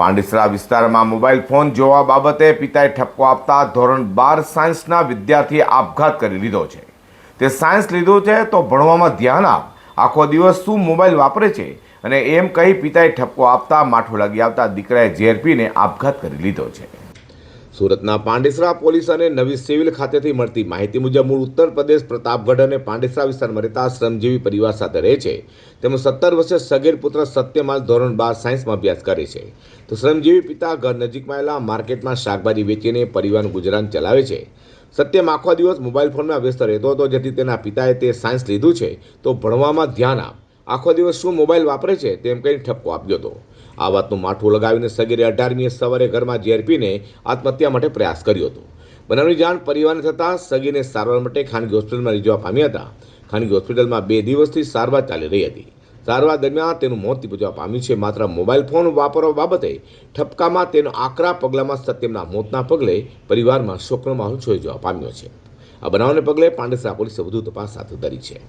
પાંડેસરા વિસ્તારમાં mobile phone જોવા બાબતે પિતાએ ઠપકો આપતા ધોરણ બાર સાયન્સના વિદ્યાર્થીએ આપઘાત કરી લીધો છે. તે સાયન્સ લીધું છે તો ભણવામાં ધ્યાન આપ. આખો દિવસ શું મોબાઈલ વાપરે છે? અને એમ કહી પિતાએ ઠપકો આપતા માઠું લાગી આવતા દીકરાએ ઝેર પીને આપઘાત કરી લીધો છે. સુરતના પાંડેસરા પોલીસ અને નવી સિવિલ ખાતેથી મળતી માહિતી મુજબ મૂળ ઉત્તર પ્રદેશ પ્રતાપગઢ અને પાંડેસરા વિસ્તારમાં રહેતા શ્રમજીવી પરિવાર સાથે રહે છે. તેમજ સત્તર વર્ષે સગીર પુત્ર સત્યમાલ ધોરણ બાર સાયન્સમાં અભ્યાસ કરે છે. તો શ્રમજીવી પિતા ઘર નજીકમાં આવેલા માર્કેટમાં શાકભાજી વેચીને પરિવારનું ગુજરાન ચલાવે છે. સત્યમ આખો દિવસ મોબાઈલ ફોનમાં વ્યસ્ત રહેતો હતો, જેથી તેના પિતાએ તે સાયન્સ લીધું છે. તો ભણવામાં ધ્યાન આપ. આખો દિવસ શું મોબાઈલ વાપરે છે તેમ કહીને ઠપકો આપ્યો હતો આ વાતનું માઠું લગાવીને સગીરે અઢારમીએ સવારે ઘરમાં ઝેરપીને આત્મહત્યા માટે પ્રયાસ કર્યો હતો. બનાવની જાણ પરિવારને થતાં સગીરને સારવાર માટે ખાનગી હોસ્પિટલમાં લઈ જવા પામ્યા હતા. ખાનગી હોસ્પિટલમાં બે દિવસથી સારવાર ચાલી રહી હતી. સારવાર દરમિયાન તેનું મોત નીપજવા પામ્યું છે. માત્ર મોબાઈલ ફોન વાપરવા બાબતે ઠપકામાં તેનો આકરા પગલામાં સત્યમના મોતના પગલે પરિવારમાં શોકનો માહોલ છોઈ જવા પામ્યો છે. આ બનાવને પગલે પાંડેસરા પોલીસે વધુ તપાસ હાથ ધરી છે.